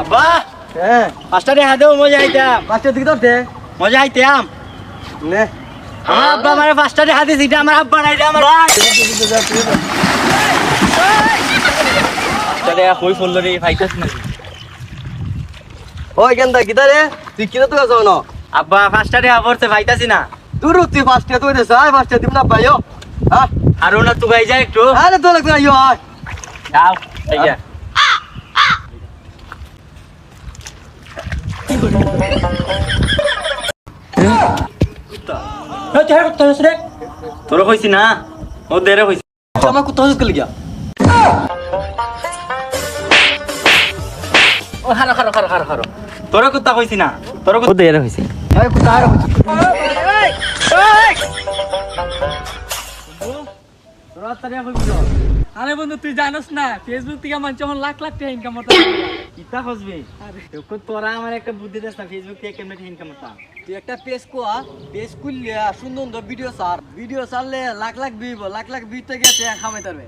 আব্বা? হ্যাঁ পাঁচটা দেখা দেবো মজা আইতাম পাঁচটার দিকে ধরতে মজা আইতাম নে। আমার আব্বা আমার পাঁচটা দেখা দিয়েছে এটা আমার আব্বা নাই আমার রে ভাইটাস না ওই কেনটা কিতা রে তুই কিনা তো যাও না? আব্বা পাঁচটা দেখা পড়ছে ভাইতাছি না। তুই তুই পাঁচটা তুই দেছ আয় পাঁচটা দিব না পাইও হ্যাঁ আর না তুই গাই যা একটু। আরে তো লাগবে আইও আয়। যাও এই যা। তোর কইছি না? ও দেরে তুই আমার কোথাও হসপিটাল গিয়া? ও তোর কথা কইছি না? তোর কথা দেরে তোর তারিয়া কইবি আরে বন্ধু তুই জানোস না ফেসবুক থেকে মানুষ যখন লাখ লাখ টাকা ইনকাম করতে কিতা আরে। তোকে তোরা আমার একটা বুদ্ধি দেস না ফেসবুক থেকে কেমনে ইনকাম হতো? তুই একটা পেজ কোয়া পেজ খুললে সুন্দর সুন্দর ভিডিও সার ভিডিও সারলে লাখ লাখ ভিউ লাখ লাখ ভিউ থেকে টাকা খামাই পারবে।